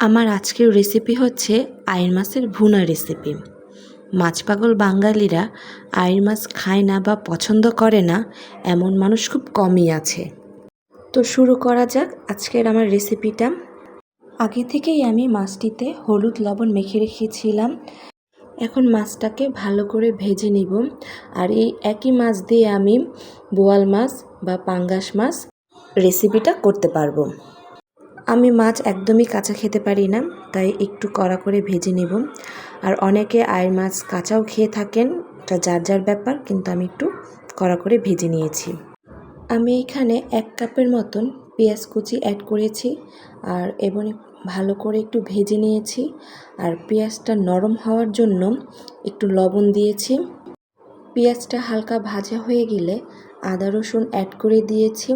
আমার আজকের রেসিপি হচ্ছে আইর মাছের ভুনা রেসিপি মাছ পাগল বাঙালিরা আইর মাছ খায় না বা পছন্দ করে না, এমন মানুষ খুব কমই আছে। তো শুরু করা যাক আজকের আমার রেসিপিটা আগে থেকেই আমি মাছটিতে হলুদ লবণ মেখে রেখেছিলাম। এখন মাছটাকে ভালো করে ভেজে নিব। আর এই একই মাছ দিয়ে আমি বোয়াল মাছ বা পাঙ্গাস মাছ রেসিপিটা করতে পারব। আমি মাছ একদমই কাঁচা খেতে পারি না, তাই একটু কড়া করে ভেজে নেব। আর অনেকে আয়ের মাছ কাঁচাও খেয়ে থাকেন, এটা যার যার ব্যাপার, কিন্তু আমি একটু কড়া করে ভেজে নিয়েছি। আমি এখানে এক কাপের মতন পেঁয়াজ কুচি অ্যাড করেছি, আর এবং ভালো করে একটু ভেজে নিয়েছি। আর পেঁয়াজটা নরম হওয়ার জন্য একটু লবণ দিয়েছি। পেঁয়াজটা হালকা ভাজা হয়ে গেলে আদা রসুন অ্যাড করে দিয়েছি।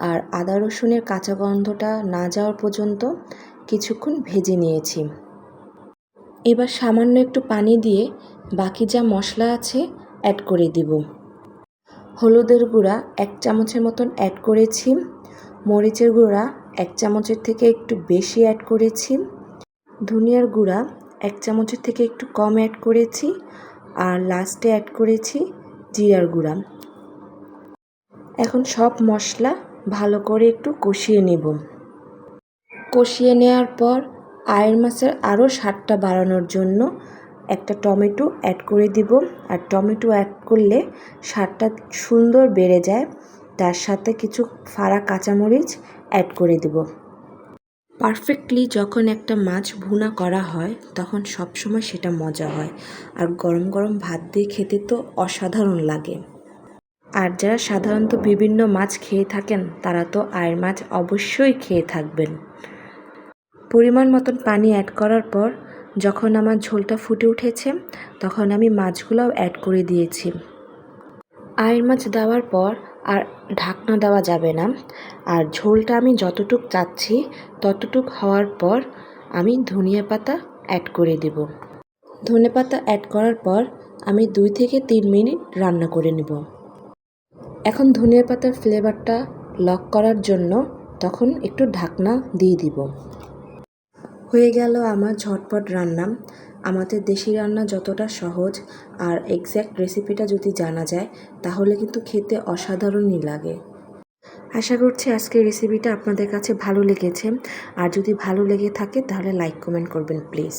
আর আদা রসুনের কাঁচা গন্ধটা না যাওয়ার পর্যন্ত কিছুক্ষণ ভেজে নিয়েছি। এবার সামান্য একটু পানি দিয়ে বাকি যা মশলা আছে অ্যাড করে দিব। হলুদের গুঁড়া এক চামচের মতন অ্যাড করেছি। মরিচের গুঁড়া এক চামচের থেকে একটু বেশি অ্যাড করেছি। ধনিয়ার গুঁড়া এক চামচের থেকে একটু কম অ্যাড করেছি। আর লাস্টে অ্যাড করেছি জিরার গুঁড়া। এখন সব মশলা ভালো করে একটু কষিয়ে নেব। কষিয়ে নেওয়ার পর আয়ের মাছের আরও স্বাদটা বাড়ানোর জন্য একটা টমেটো অ্যাড করে দিব। আর টমেটো অ্যাড করলে স্বাদটা সুন্দর বেড়ে যায়। তার সাথে কিছু ফাড়া কাঁচামরিচ অ্যাড করে দেব। পারফেক্টলি যখন একটা মাছ ভুনা করা হয়, তখন সবসময় সেটা মজা হয়। আর গরম গরম ভাত দিয়ে খেতে তো অসাধারণ লাগে। আর যারা সাধারণত বিভিন্ন মাছ খেয়ে থাকেন, তারা তো আয়ের মাছ অবশ্যই খেয়ে থাকবেন। পরিমাণ মতন পানি অ্যাড করার পর, যখন আমার ঝোলটা ফুটে উঠেছে, তখন আমি মাছগুলোও অ্যাড করে দিয়েছি। আয়ের মাছ দেওয়ার পর আর ঢাকনা দেওয়া যাবে না। আর ঝোলটা আমি যতটুক চাচ্ছি, ততটুক হওয়ার পর আমি ধনিয়া পাতা অ্যাড করে দেব। ধনে পাতা অ্যাড করার পর আমি দুই থেকে তিন মিনিট রান্না করে নেব। এখন ধনিয়া পাতার ফ্লেভারটা লক করার জন্য তখন একটু ঢাকনা দিয়ে দিব। হয়ে গেল আমার ঝটপট রান্না। আমাদের দেশি রান্না যতটা সহজ আর এক্স্যাক্ট রেসিপিটা যদি জানা যায়, তাহলে কিন্তু খেতে অসাধারণই লাগে। আশা করছি আজকের রেসিপিটা আপনাদের কাছে ভালো লেগেছে। আর যদি ভালো লেগে থাকে, তাহলে লাইক কমেন্ট করবেন প্লিজ